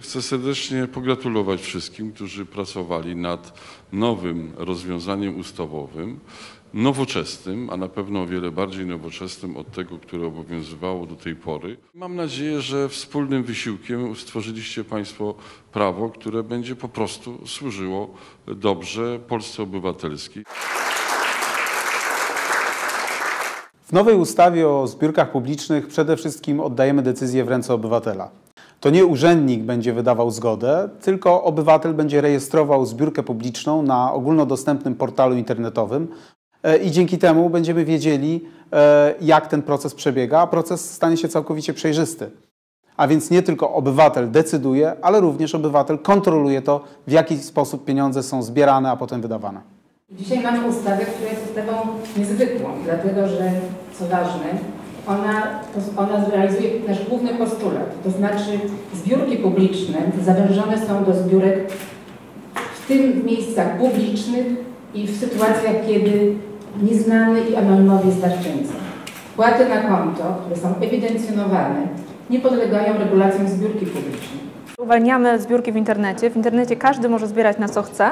Chcę serdecznie pogratulować wszystkim, którzy pracowali nad nowym rozwiązaniem ustawowym, nowoczesnym, a na pewno o wiele bardziej nowoczesnym od tego, które obowiązywało do tej pory. Mam nadzieję, że wspólnym wysiłkiem stworzyliście Państwo prawo, które będzie po prostu służyło dobrze Polsce obywatelskiej. W nowej ustawie o zbiórkach publicznych przede wszystkim oddajemy decyzję w ręce obywatela. To nie urzędnik będzie wydawał zgodę, tylko obywatel będzie rejestrował zbiórkę publiczną na ogólnodostępnym portalu internetowym e, i dzięki temu będziemy wiedzieli, e, jak ten proces przebiega, a proces stanie się całkowicie przejrzysty. A więc nie tylko obywatel decyduje, ale również obywatel kontroluje to, w jaki sposób pieniądze są zbierane, a potem wydawane. Dzisiaj mamy ustawę, która jest ustawą niezwykłą, dlatego że, co ważne, ona, ona zrealizuje nasz główny postulat, to znaczy zbiórki publiczne zawężone są do zbiórek w tym w miejscach publicznych i w sytuacjach, kiedy nieznany i anonimowy jest darczyńca. Wpłaty na konto, które są ewidencjonowane, nie podlegają regulacjom zbiórki publicznej. Uwalniamy zbiórki w internecie. W internecie każdy może zbierać na co chce.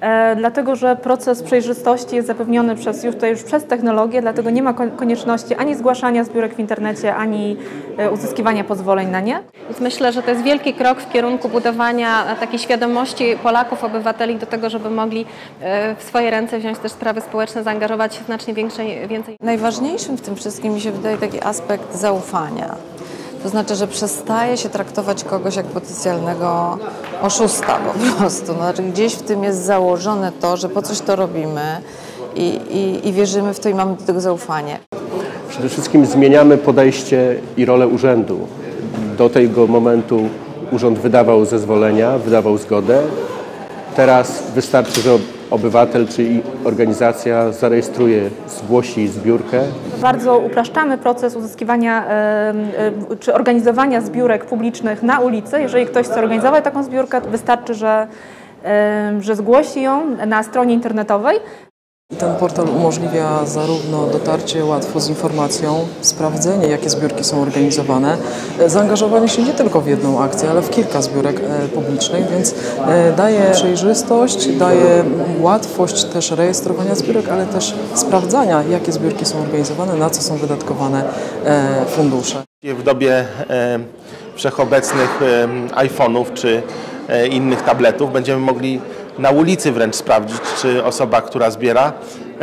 E, dlatego że proces przejrzystości jest zapewniony przez, już tutaj już przez technologię, dlatego nie ma konieczności ani zgłaszania zbiórek w internecie, ani e, uzyskiwania pozwoleń na nie. Więc myślę, że to jest wielki krok w kierunku budowania takiej świadomości Polaków, obywateli do tego, żeby mogli e, w swoje ręce wziąć też sprawy społeczne, zaangażować się znacznie więcej. więcej. Najważniejszym w tym wszystkim mi się wydaje taki aspekt zaufania. To znaczy, że przestaje się traktować kogoś jak potencjalnego oszusta po prostu. Znaczy, gdzieś w tym jest założone to, że po coś to robimy i, i, i wierzymy w to i mamy do tego zaufanie. Przede wszystkim zmieniamy podejście i rolę urzędu. Do tego momentu urząd wydawał zezwolenia, wydawał zgodę. Teraz wystarczy, że obywatel czy organizacja zarejestruje, zgłosi zbiórkę. Bardzo upraszczamy proces uzyskiwania czy organizowania zbiórek publicznych na ulicy. Jeżeli ktoś chce organizować taką zbiórkę, wystarczy, że, że zgłosi ją na stronie internetowej. Ten portal umożliwia zarówno dotarcie łatwo z informacją, sprawdzenie, jakie zbiórki są organizowane, zaangażowanie się nie tylko w jedną akcję, ale w kilka zbiórek e, publicznych, więc e, daje przejrzystość, daje łatwość też rejestrowania zbiórek, ale też sprawdzania, jakie zbiórki są organizowane, na co są wydatkowane e, fundusze. W dobie wszechobecnych iPhone'ów czy innych tabletów będziemy mogli na ulicy wręcz sprawdzić, czy osoba, która zbiera,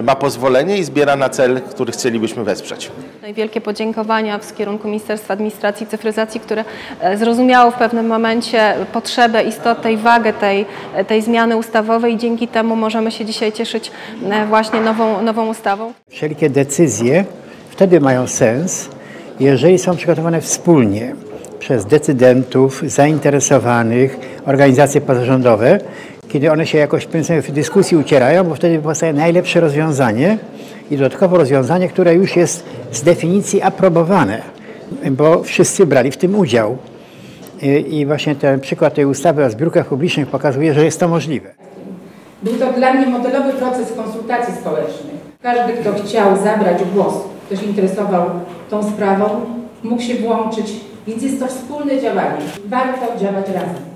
ma pozwolenie i zbiera na cel, który chcielibyśmy wesprzeć. No wielkie podziękowania w kierunku Ministerstwa Administracji i Cyfryzacji, które e, zrozumiało w pewnym momencie potrzebę, istotę i wagę tej, tej zmiany ustawowej i dzięki temu możemy się dzisiaj cieszyć e, właśnie nową, nową ustawą. Wszelkie decyzje wtedy mają sens, jeżeli są przygotowane wspólnie przez decydentów, zainteresowanych, organizacje pozarządowe, kiedy one się jakoś w dyskusji ucierają, bo wtedy powstaje najlepsze rozwiązanie i dodatkowo rozwiązanie, które już jest z definicji aprobowane, bo wszyscy brali w tym udział. I właśnie ten przykład tej ustawy o zbiórkach publicznych pokazuje, że jest to możliwe. Był to dla mnie modelowy proces konsultacji społecznych. Każdy, kto chciał zabrać głos, kto się interesował tą sprawą, mógł się włączyć, więc jest to wspólne działanie. Warto działać razem.